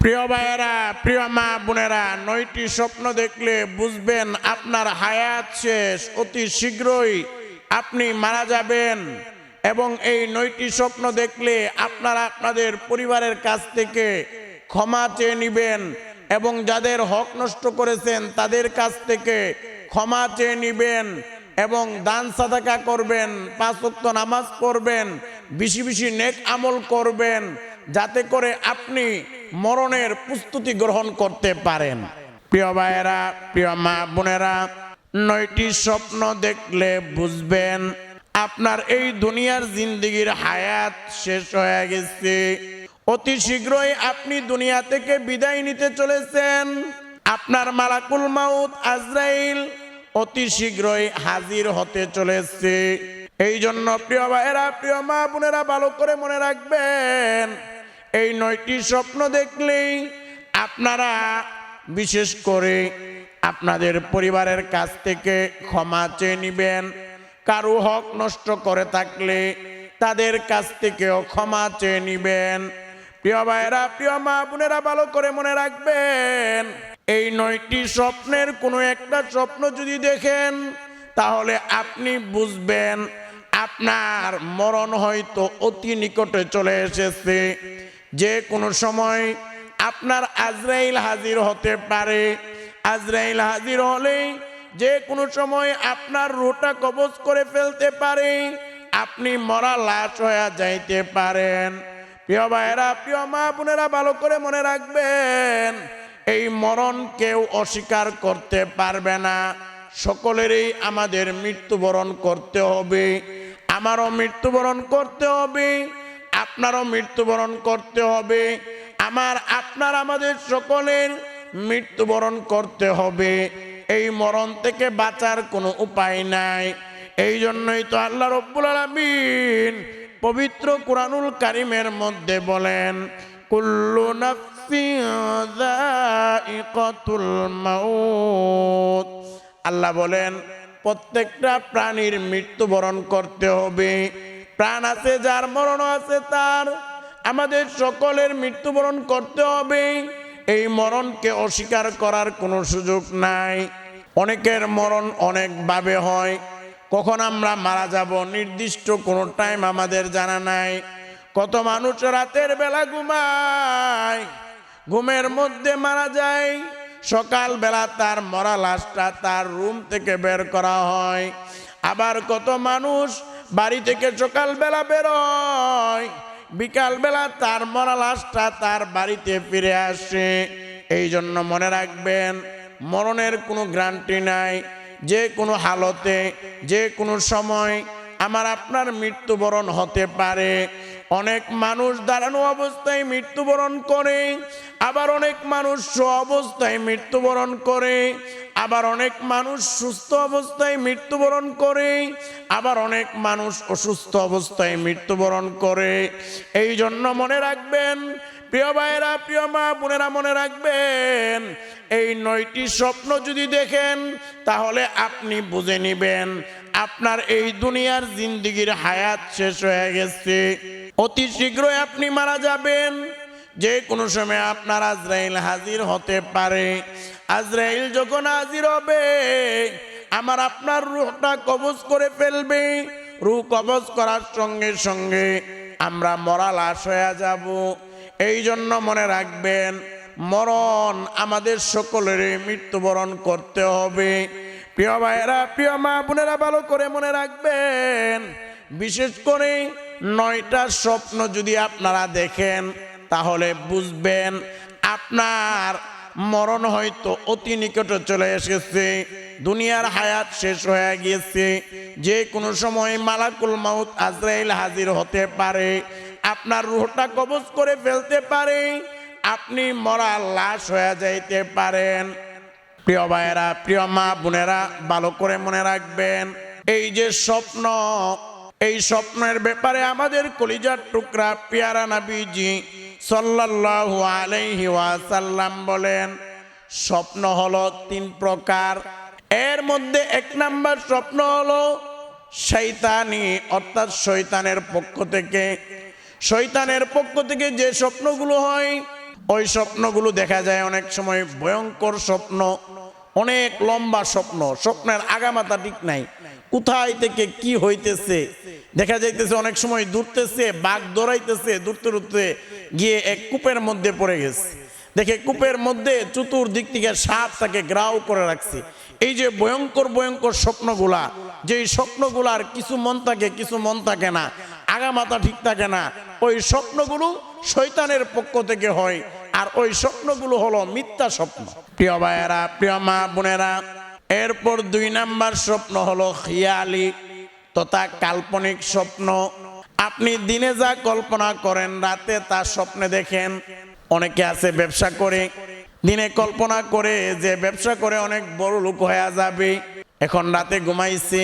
প্রিয় ভাইয়েরা, প্রিয় মা বোনেরা, নয়টি স্বপ্ন দেখলে বুঝবেন আপনার হায়াত শেষ, অতি শীঘ্রই আপনি মারা যাবেন। এবং এই নয়টি স্বপ্ন দেখলে আপনারা আপনাদের পরিবারের কাছ থেকে ক্ষমা চেয়ে নিবেন এবং যাদের হক নষ্ট করেছেন তাদের কাছ থেকে ক্ষমা চেয়ে নিবেন এবং দান সাদাকা করবেন, পাঁচ নামাজ পড়বেন, বেশি বেশি নেক আমল করবেন যাতে করে আপনি মরণের প্রস্তুতি গ্রহণ করতে পারেন। প্রিয় ভাইয়েরা, প্রিয় মা বোনেরা, নয়টি স্বপ্ন দেখলে বুঝবেন, আপনার এই দুনিয়ার জিন্দগির হায়াত শেষ হয়ে গেছে। অতি শীঘ্রই আপনি দুনিয়া থেকে বিদায় নিতে চলেছেন। আপনার মালাকুল মাউত আজরাইল অতি শীঘ্রই হাজির হতে চলেছে। এই জন্য প্রিয় ভাইয়েরা, প্রিয় মা বোনেরা, ভালো করে মনে রাখবেন এই নয়টি স্বপ্ন দেখলেই আপনারা, বিশেষ করে আপনাদের পরিবারের কাছ থেকে ক্ষমা চেয়ে নিবেন। কারও হক নষ্ট করে থাকলে তাদের কাছ থেকেও ক্ষমা চেয়ে নিবেন। প্রিয় ভাইয়েরা, প্রিয় মা বোনেরা, ভালো করে মনে রাখবেন, এই নয়টি স্বপ্নের কোনো একটা স্বপ্ন যদি দেখেন, তাহলে আপনি বুঝবেন, আপনার মরণ হয়তো অতি নিকটে চলে এসেছে। যে কোনো সময় আপনার আজরাইল হাজির হতে পারে। আজরাইল হাজির হলেই যে কোনো সময় আপনার রোটা কবজ করে ফেলতে পারে। আপনি মরা লাশ হয়ে যাইতে পারেন। প্রিয় ভাইয়েরা, প্রিয় মা বোনেরা, ভালো করে মনে রাখবেন, এই মরণ কেউ অস্বীকার করতে পারবে না। সকলেরই আমাদের মৃত্যুবরণ করতে হবে। আমারও মৃত্যুবরণ করতে হবে। আপনারও মৃত্যুবরণ করতে হবে। আমার, আপনার, আমাদের সকলের মৃত্যুবরণ করতে হবে। এই মরণ থেকে বাঁচার কোনো উপায় নাই। এই জন্যই তো আল্লাহ রব্বুল আলমিন পবিত্র কোরআনুল কারিমের মধ্যে বলেন, কুল্লু মাউত। আল্লাহ বলেন, প্রত্যেকটা প্রাণীর মৃত্যুবরণ করতে হবে। প্রাণ আছে, যার মরণ আছে, তার আমাদের সকলের মৃত্যুবরণ করতে হবে। এই মরণকে অস্বীকার করার কোনো সুযোগ নাই। অনেকের মরণ অনেকভাবে হয়। কখন আমরা মারা যাব নির্দিষ্ট কোনো টাইম আমাদের জানা নাই। কত মানুষ রাতের বেলা ঘুমায়, ঘুমের মধ্যে মারা যায়। সকালবেলা তার মরা লাশটা তার রুম থেকে বের করা হয়। আবার কত মানুষ বাড়ি থেকে সকালবেলা বেরোয়, বিকালবেলা তার মরা লাশটা তার বাড়িতে ফিরে আসে। এই জন্য মনে রাখবেন, মরণের কোনো গ্রান্টি নাই, যে কোনো হালতে, যে কোনো সময় আমার আপনার মৃত্যুবরণ হতে পারে। অনেক মানুষ দাঁড়ানো অবস্থায় মৃত্যুবরণ করে, আবার অনেক মানুষ অবস্থায় মৃত্যুবরণ করে, আবার অনেক মানুষ সুস্থ অবস্থায় মৃত্যুবরণ করে, আবার অনেক মানুষ অসুস্থ অবস্থায় মৃত্যুবরণ করে। এই জন্য মনে রাখবেন, প্রিয় ভাইয়েরা, প্রিয় মা বোনেরা, মনে রাখবেন, এই নয়টি স্বপ্ন যদি দেখেন, তাহলে আপনি বুঝে নিবেন, আপনার এই দুনিয়ার জিন্দিগির হায়াত শেষ হয়ে গেছে। অতি শীঘ্রই আপনি মারা যাবেন। যে কোনো সময় আপনার আজরাইল হাজির হতে পারে। আজরাইল যখন হাজির হবে, আমার আপনার রুহটা কবজ করে ফেলবে। রুহ কবজ করার সঙ্গে সঙ্গে আমরা মরা লাশ হয়ে যাব। এই জন্য মনে রাখবেন, মরণ আমাদের সকলের মৃত্যুবরণ করতে হবে। প্রিয় ভাইয়েরা, প্রিয় মা বোনেরা, ভালো করে মনে রাখবেন। বিশেষ করে নয়টা স্বপ্ন যদি আপনারা দেখেন, তাহলে বুঝবেন আপনার মরণ হয়তো অতি নিকটে চলে এসেছে, দুনিয়ার হায়াত শেষ হয়ে গিয়েছে, যে কোনো সময় মালাকুল মাউত আজরাইল হাজির হতে পারে, আপনার রুহটা কবজ করে ফেলতে পারে, আপনি মরা লাশ হয়ে যাইতে পারেন। প্রিয় ভাইয়েরা, প্রিয় মা বোনেরা, ভালো করে মনে রাখবেন, এই যে স্বপ্ন এই স্বপ্নের ব্যাপারে আমাদের কলিজার টুকরা পিয়ারা নাবিজি সাল্লাল্লাহু আলাইহি ওয়াসাল্লাম বলেন, স্বপ্ন হলো তিন প্রকার। এর মধ্যে এক নাম্বার স্বপ্ন হলো শৈতানি অর্থাৎ শৈতানের পক্ষ থেকে। শৈতানের পক্ষ থেকে যে স্বপ্নগুলো হয়, ওই স্বপ্নগুলো দেখা যায় অনেক সময় ভয়ঙ্কর স্বপ্ন, অনেক লম্বা স্বপ্ন, স্বপ্নের আগামাতা ঠিক নাই। কোথায় থেকে কি হইতেছে? দেখা যাইতেছে অনেক সময় দূরতেছে বাঘ দৌড়াইতেছে দূরতে দূরতে গিয়ে এক কূপের মধ্যে পড়ে গেছে। দেখে কূপের মধ্যে চতুর্দিক থেকে সাপ তাকে গ্রাও করে রাখছে। এই যে ভয়ঙ্কর ভয়ঙ্কর স্বপ্নগুলা, যে স্বপ্নগুলার কিছু মন থাকে, কিছু মন থাকে না, আগা মাথা ঠিক থাকে না, ওই স্বপ্নগুলো শৈতানের পক্ষ থেকে হয়, আর ওই স্বপ্নগুলো হলো মিথ্যা স্বপ্ন। প্রিয় ভাইয়েরা, প্রিয় মা বোনেরা এরপর দুই নাম্বার স্বপ্ন হলো খিয়ালি, তথা কাল্পনিক স্বপ্ন। আপনি দিনে যা কল্পনা করেন, রাতে তা স্বপ্নে দেখেন। অনেকে আছে ব্যবসা করে, দিনে কল্পনা করে যে ব্যবসা করে অনেক বড় লোক হয়ে যাবে। এখন রাতে ঘুমাইছি,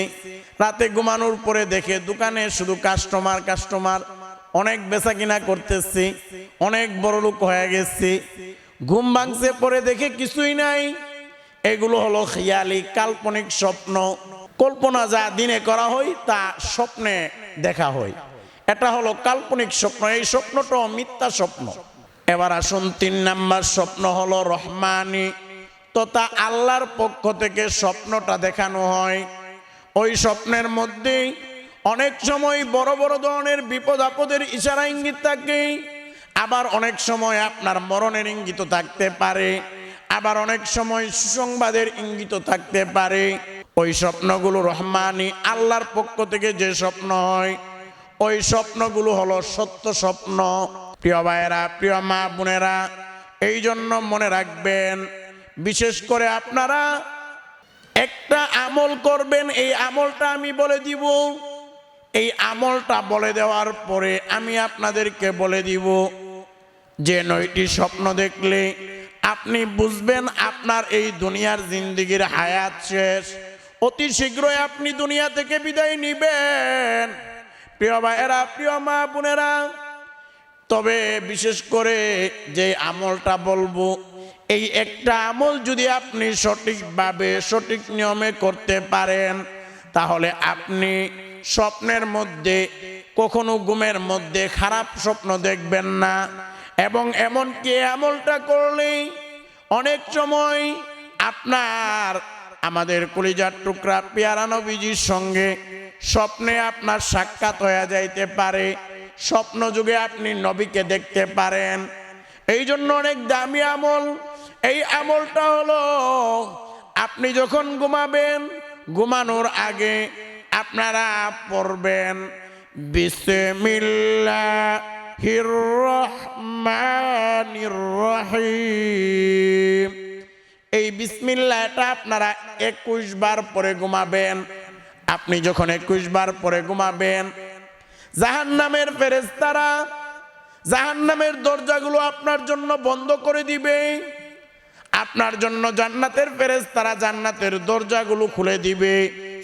রাতে ঘুমানোর পরে দেখে দোকানে শুধু কাস্টমার কাস্টমার অনেক বেচা কিনা করতেছি, অনেক বড় লোক হয়ে গেছি। ঘুম ভাঙছে পরে দেখে কিছুই নাই। এগুলো হলো খেয়ালি, কাল্পনিক স্বপ্ন। কল্পনা যা দিনে করা হয়, তা স্বপ্নে দেখা হয়। এটা হলো কাল্পনিক স্বপ্ন, এই স্বপ্নটা মিথ্যা স্বপ্ন। এবার আসুন, তিন নাম্বার স্বপ্ন হলো রহমানি। তথা আল্লাহর পক্ষ থেকে স্বপ্নটা দেখানো হয়। ওই স্বপ্নের মধ্যেই অনেক সময় বড় বড় ধরনের বিপদ আপদের ইশারা ইঙ্গিত থাকে। আবার অনেক সময় আপনার মরণের ইঙ্গিত থাকতে পারে। আবার অনেক সময় সুসংবাদের ইঙ্গিত থাকতে পারে। ওই স্বপ্নগুলো রহমানি আল্লাহর পক্ষ থেকে যে স্বপ্ন হয়, ওই স্বপ্নগুলো হলো সত্য স্বপ্ন। প্রিয় ভাইয়েরা, প্রিয় মা বোনেরা এই জন্য মনে রাখবেন, বিশেষ করে আপনারা একটা আমল করবেন, এই আমলটা আমি বলে দিব। এই আমলটা বলে দেওয়ার পরে আমি আপনাদেরকে বলে দিব, যে নয়টি স্বপ্ন দেখলে আপনি বুঝবেন আপনার এই দুনিয়ার জিন্দিগির হায়াত শেষ। অতি শীঘ্রই আপনি দুনিয়া থেকে বিদায় নিবেন। প্রিয় ভাইয়েরা, প্রিয় মা বোনেরা, তবে বিশেষ করে যে আমলটা বলব, এই একটা আমল যদি আপনি সঠিকভাবে, সঠিক নিয়মে করতে পারেন, তাহলে আপনি স্বপ্নের মধ্যে, কখনো ঘুমের মধ্যে খারাপ স্বপ্ন দেখবেন না। এবং এমনকি আমলটা করলেই অনেক সময় আপনার, আমাদের কলিজার টুকরা পেয়ারা নবীজির সঙ্গে স্বপ্নে আপনার সাক্ষাৎ হয়ে যাইতে পারে, স্বপ্ন যুগে আপনি নবীকে দেখতে পারেন। এই জন্য অনেক দামি আমল। এই আমলটা হলো, আপনি যখন ঘুমাবেন, ঘুমানোর আগে আপনারা পড়বেন বিসমিল্লাহির রহমানির রহিম এই বিসমিল্লাটা আপনারা একুশ বার পরে ঘুমাবেন। আপনি যখন একুশ বার পরে ঘুমাবেন জাহান নামের ফেরেস্তারা জাহান নামের দরজাগুলো আপনার জন্য বন্ধ করে দিবে। আপনার জন্য জান্নাতের ফেরেস্তারা জান্নাতের দরজাগুলো খুলে দিবে।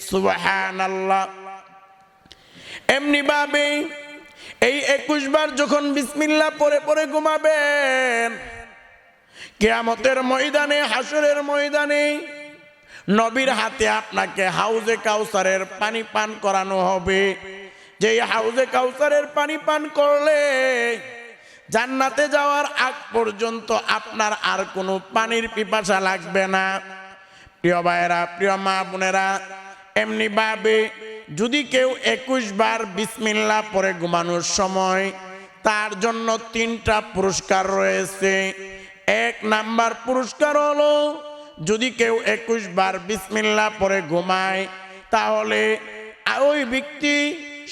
সুবাহান আল্লাহ এমনি ভাবে এই একুশ বার যখন বিসমিল্লা পরে পরে ঘুমাবেন, কেয়ামতের ময়দানে হাসরের ময়দানে নবীর হাতে আপনাকে হাউজে কাউসারের পানি পান করানো হবে। যে হাউজে কাউসারের পানি পান করলে জান্নাতে যাওয়ার আগ পর্যন্ত আপনার আর কোনো পানির পিপাসা লাগবে না। প্রিয় ভাইয়েরা, প্রিয় মা বোনেরা এমনি ভাবে যদি কেউ একুশ বার বিসমিল্লা পরে ঘুমানোর সময় তার জন্য তিনটা পুরস্কার রয়েছে। এক নাম্বার পুরস্কার হলো, যদি কেউ একুশ বার বিসমিল্লা পরে ঘুমায়, তাহলে ওই ব্যক্তি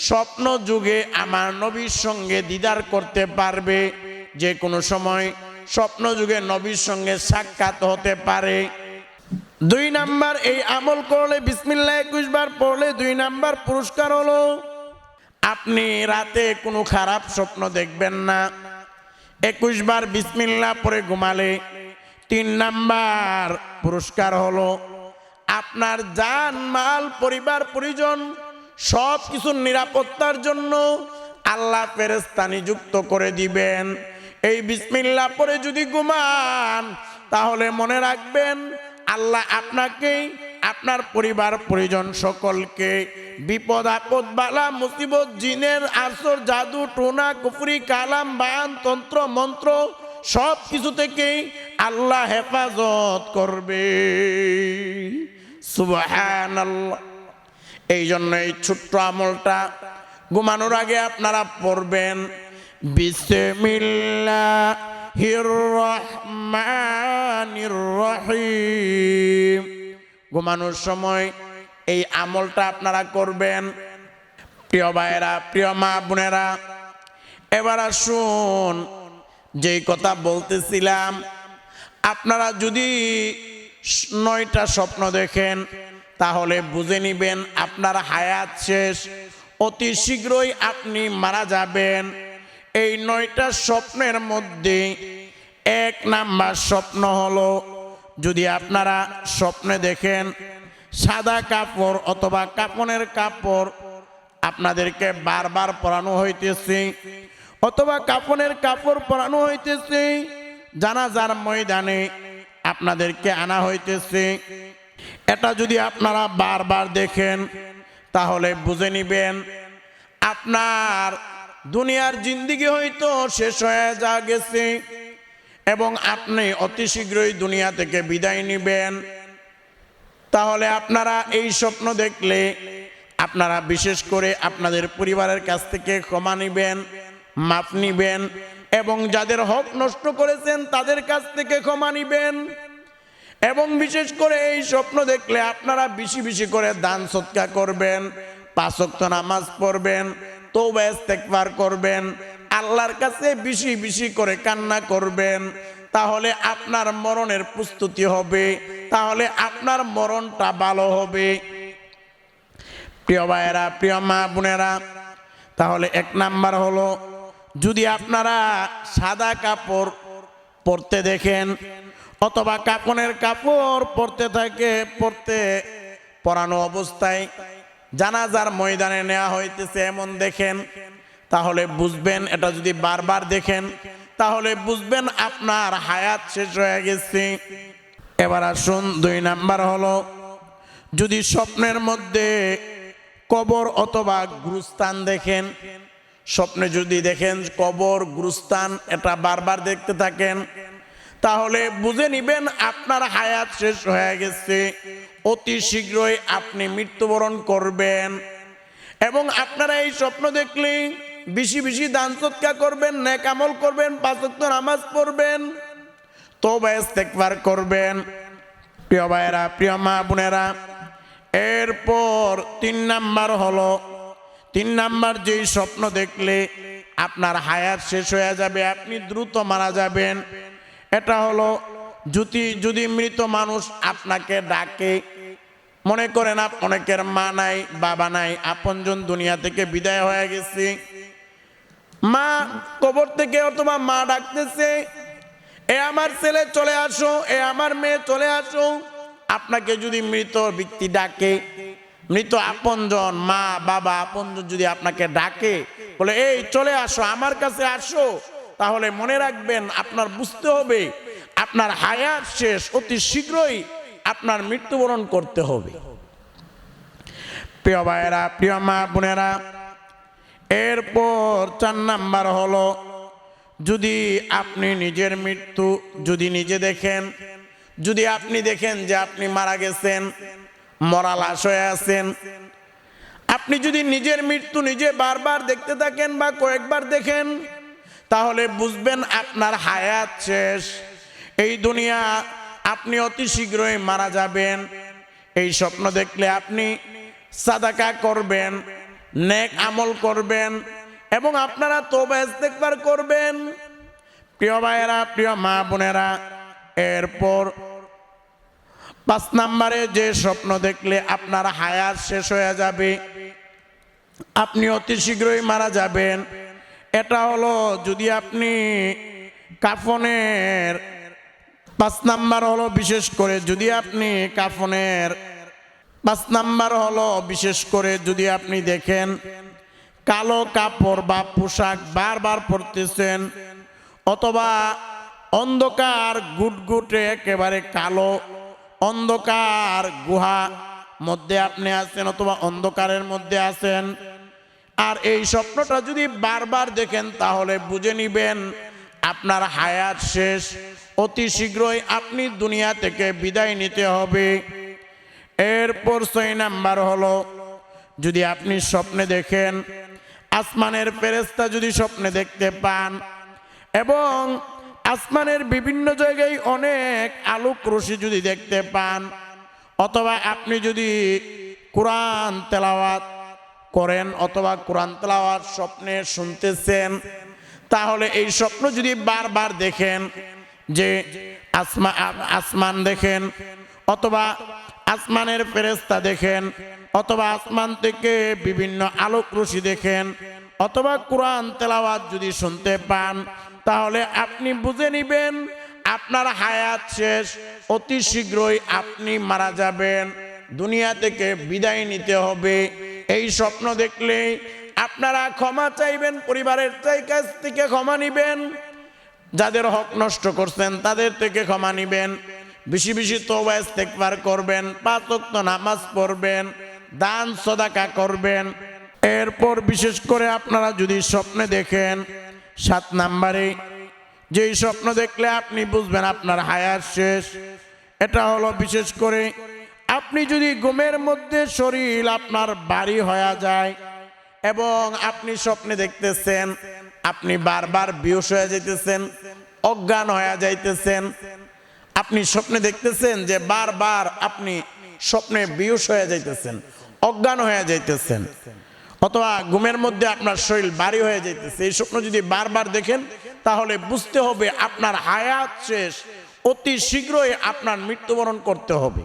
স্বপ্ন যুগে আমার নবীর সঙ্গে দিদার করতে পারবে। যে কোনো সময় স্বপ্ন যুগে নবীর সঙ্গে সাক্ষাৎ হতে পারে। দুই নাম্বার, এই আমল করলে বিসমিল্লা একুশ বার পড়লে দুই নাম্বার পুরস্কার হলো। আপনি রাতে কোনো খারাপ স্বপ্ন দেখবেন না। একুশ বার বিসমিল্লা পরে ঘুমালে তিন নাম্বার পুরস্কার হলো। আপনার জান, মাল, পরিবার, পরিজন সব কিছুর নিরাপত্তার জন্য আল্লাহ ফেরেস্তা নিযুক্ত করে দিবেন। এই বিসমিল্লা পরে যদি ঘুমান, তাহলে মনে রাখবেন আল্লাহ আপনাকে, আপনার পরিবার, পরিজন সকলকে বিপদ, আপদ, বালা, মুসিবত, জিনের আসর, জাদু, টোনা, কুফরি, কালাম, বায়ান, তন্ত্র, মন্ত্র, সব কিছু থেকেই আল্লাহ হেফাজত করবে। সুবাহান এই জন্য এই ছোট্ট আমলটা ঘুমানোর আগে আপনারা পড়বেন। বিসমিল্লাহির রহমানির রহিম। ঘুমানোর সময় এই আমলটা আপনারা করবেন। প্রিয় ভাইয়েরা, প্রিয় মা বোনেরা, এবার আসুন, যেই কথা বলতেছিলাম, আপনারা যদি নয়টা স্বপ্ন দেখেন, তাহলে বুঝে নিবেন আপনার হায়াত শেষ। অতি শীঘ্রই আপনি মারা যাবেন। এই নয়টা স্বপ্নের মধ্যে এক নাম্বার স্বপ্ন হলো, যদি আপনারা স্বপ্নে দেখেন, সাদা কাপড় অথবা কাপনের কাপড় আপনাদেরকে বারবার পরানো হইতেছে, অথবা কাপনের কাপড় পরানো হইতেছে, জানাজার ময়দানে আপনাদেরকে আনা হইতেছে। এটা যদি আপনারা বারবার দেখেন, তাহলে বুঝে নিবেন, আপনার দুনিয়ার জিন্দিগি হয়তো শেষ হয়ে যা গেছে। এবং আপনি অতি শীঘ্রই দুনিয়া থেকে বিদায় নিবেন। তাহলে আপনারা এই স্বপ্ন দেখলে আপনারা বিশেষ করে আপনাদের পরিবারের কাছ থেকে ক্ষমা নিবেন মাপ নিবেন এবং যাদের হক নষ্ট করেছেন তাদের কাছ থেকে ক্ষমা নিবেন। এবং বিশেষ করে এই স্বপ্ন দেখলে আপনারা বেশি বেশি করে দান সৎকা করবেন পাঁচক্ত নামাজ পড়বেন তৌবা ইস্তেকবার করবেন আল্লাহর কাছে বেশি বেশি করে কান্না করবেন, তাহলে আপনার মরণের প্রস্তুতি হবে, তাহলে আপনার মরণটা ভালো হবে। প্রিয় ভাইয়েরা, প্রিয় মা বোনেরা, তাহলে এক নাম্বার হলো, যদি আপনারা সাদা কাপড় পরতে দেখেন, অথবা কাপনের কাপড় পরতে থাকে, পরতে পরানো অবস্থায়, জানাজার ময়দানে নেওয়া হইতেছে, এমন দেখেন তাহলে বুঝবেন, এটা যদি বারবার দেখেন, তাহলে বুঝবেন আপনার হায়াত শেষ হয়ে গেছে। এবার আসুন, দুই নাম্বার হলো, যদি স্বপ্নের মধ্যে কবর অথবা গুরুস্থান দেখেন, স্বপ্নে যদি দেখেন কবর, গুরুস্থান, এটা বারবার দেখতে থাকেন, তাহলে বুঝে নিবেন আপনার হায়াত শেষ হয়ে গেছে। অতি শীঘ্রই আপনি মৃত্যুবরণ করবেন। এবং আপনারা এই স্বপ্ন দেখলে বেশি বেশি দান সৎকা করবেন, নেক আমল করবেন পাঁচক্ত নামাজ পড়বেন তবে ইস্তেকবার করবেন। প্রিয় ভাইয়েরা, প্রিয় মা বোনেরা, এরপর তিন নাম্বার হলো, তিন নাম্বার যেই স্বপ্ন দেখলে আপনার হায়াত শেষ হয়ে যাবে, আপনি দ্রুত মারা যাবেন। এটা হলো, যদি যদি মৃত মানুষ আপনাকে ডাকে, মনে করেন অনেকের মা নাই, বাবা নাই, আপনজন দুনিয়া থেকে বিদায় হয়ে গেছে মা কবর থেকে অথবা মা ডাকতেছে, এ আমার ছেলে চলে আসো, এ আমার মেয়ে চলে আসো। আপনাকে যদি মৃত ব্যক্তি ডাকে, মৃত আপনজন, মা, বাবা, আপনজন যদি আপনাকে ডাকে, বলে, এই, চলে আসো, আমার কাছে আসো। তাহলে মনে রাখবেন আপনার বুঝতে হবে, আপনার হায়াত শেষ, অতি শীঘ্রই আপনার মৃত্যুবরণ করতে হবে। প্রিয় ভাইয়েরা, প্রিয় মা বোনেরা এরপর চার নাম্বার হলো, যদি আপনি নিজের মৃত্যু যদি নিজে দেখেন, যদি আপনি দেখেন যে আপনি মারা গেছেন, মরা লাশ হয়ে আছেন, আপনি যদি নিজের মৃত্যু নিজে বারবার দেখতে থাকেন বা কয়েকবার দেখেন, তাহলে বুঝবেন আপনার হায়াত শেষ। এই দুনিয়া আপনি অতি শীঘ্রই মারা যাবেন। এই স্বপ্ন দেখলে আপনি সাদাকা করবেন। নেক আমল করবেন এবং আপনারা তোবা ইস্তেকবার করবেন। প্রিয় ভাইয়েরা, প্রিয় মা বোনেরা, এরপর পাঁচ নাম্বারে যে স্বপ্ন দেখলে আপনার হায়াত শেষ হয়ে যাবে। আপনি অতি শীঘ্রই মারা যাবেন। এটা হলো যদি আপনি কাফনের পাঁচ নাম্বার হলো বিশেষ করে যদি আপনি কাফনের পাঁচ নাম্বার হলো, বিশেষ করে যদি আপনি দেখেন কালো কাপড় বা পোশাক বারবার পরতেছেন অথবা অন্ধকার গুটগুটে একেবারে কালো, অন্ধকার গুহা মধ্যে আপনি আছেন অথবা অন্ধকারের মধ্যে আছেন, আর এই স্বপ্নটা যদি বারবার দেখেন তাহলে বুঝে নিবেন আপনার হায়াত শেষ। অতি শীঘ্রই আপনি দুনিয়া থেকে বিদায় নিতে হবে। এরপর ছয় নাম্বার হলো, যদি আপনি স্বপ্নে দেখেন, আসমানের ফেরেস্তা যদি স্বপ্নে দেখতে পান, এবং আসমানের বিভিন্ন জায়গায় অনেক আলোক রশি যদি দেখতে পান, অথবা আপনি যদি কোরআন তেলাওয়াত করেন অথবা কোরআন তেলাওয়াত স্বপ্নে শুনতেছেন, তাহলে এই স্বপ্ন যদি বারবার দেখেন, যে আসমা আসমান দেখেন, অথবা আসমানের ফেরেস্তা দেখেন, অথবা আসমান থেকে বিভিন্ন আলোক রশি দেখেন, অথবা কোরআন তেলাওয়াত যদি শুনতে পান, তাহলে আপনি বুঝে নিবেন, আপনার হায়াত শেষ, অতি শীঘ্রই আপনি মারা যাবেন। দুনিয়া থেকে বিদায় নিতে হবে, এই স্বপ্ন দেখলে আপনারা ক্ষমা চাইবেন, পরিবারের চাই কাছ থেকে ক্ষমা নিবেন, যাদের হক নষ্ট করছেন তাদের থেকে ক্ষমা নিবেন। বেশি বেশি তওবা ইস্তেগফার করবেন, পাঁচ নামাজ পড়বেন, দান সদাকা করবেন। এরপর বিশেষ করে আপনারা যদি স্বপ্নে দেখেন, সাত নাম্বারে, যেই স্বপ্ন দেখলে আপনি বুঝবেন আপনার হায়ার শেষ। এটা হলো বিশেষ করে আপনি যদি ঘুমের মধ্যে শরীর আপনার বাড়ি হয়ে যায় এবং আপনি স্বপ্নে দেখতেছেন, আপনি বারবার বিহুশ হয়ে যাইতেছেন, অজ্ঞান হয়ে যাইতেছেন আপনি স্বপ্নে দেখতেছেন যে বারবার আপনি স্বপ্নে বিহুশ হয়ে যাইতেছেন, অজ্ঞান হয়ে যাইতেছেন, অথবা ঘুমের মধ্যে আপনার শরীর বাড়ি হয়ে যাইতেছে। এই স্বপ্ন যদি বারবার দেখেন, তাহলে বুঝতে হবে আপনার হায়াত শেষ। অতি শীঘ্রই আপনার মৃত্যুবরণ করতে হবে।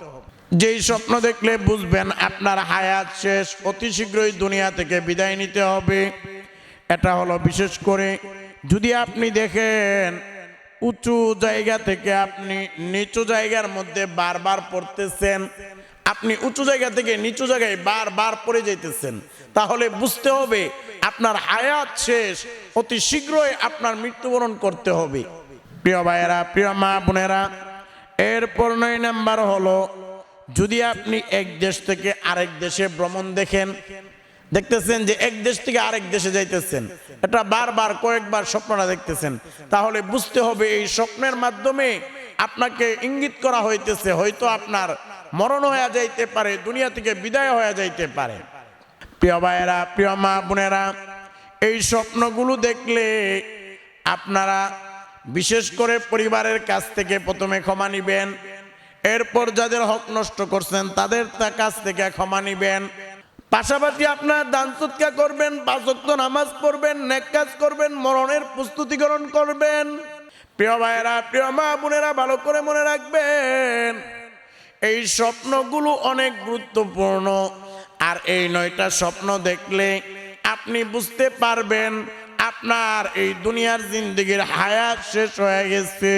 যেই স্বপ্ন দেখলে বুঝবেন আপনার হায়াত শেষ, অতি শীঘ্রই দুনিয়া থেকে বিদায় নিতে হবে। এটা হলো বিশেষ করে যদি আপনি দেখেন উঁচু জায়গা থেকে আপনি নিচু জায়গার মধ্যে বারবার পড়তেছেন, আপনি উঁচু জায়গা থেকে নিচু জায়গায় বারবার পড়ে যাইতেছেন, তাহলে বুঝতে হবে আপনার হায়াত শেষ, অতি শীঘ্রই আপনার মৃত্যুবরণ করতে হবে। প্রিয় ভাইয়েরা, প্রিয় মা বোনেরা, এরপর নয় নাম্বার হলো, যদি আপনি এক দেশ থেকে আরেক দেশে ভ্রমণ দেখেন দেখতেছেন যে এক দেশ থেকে আরেক দেশে যাইতেছেন। এটা বারবার, কয়েকবার স্বপ্নটা দেখতেছেন। তাহলে বুঝতে হবে এই স্বপ্নের মাধ্যমে আপনাকে ইঙ্গিত করা হইতেছে, হয়তো আপনার মরণ হয়ে যাইতে পারে, দুনিয়া থেকে বিদায় হয়ে যাইতে পারে। প্রিয় ভাইয়েরা, প্রিয় মা বোনেরা, এই স্বপ্নগুলো দেখলে আপনারা বিশেষ করে পরিবারের কাছ থেকে প্রথমে ক্ষমা নিবেন, এরপর যাদের হক নষ্ট করছেন, তাদের কাছ থেকে ক্ষমা নিবেন। পাশাপাশি আপনার দান সৎকা করবেন পাঁচক্ত নামাজ পড়বেন, নেক কাজ করবেন, মরণের প্রস্তুতিকরণ করবেন। প্রিয় ভাইয়েরা, প্রিয় মা বোনেরা, ভালো করে মনে রাখবেন, এই স্বপ্নগুলো অনেক গুরুত্বপূর্ণ। আর এই নয়টা স্বপ্ন দেখলে আপনি বুঝতে পারবেন, আপনার এই দুনিয়ার জিন্দগির হায়াত শেষ হয়ে গেছে।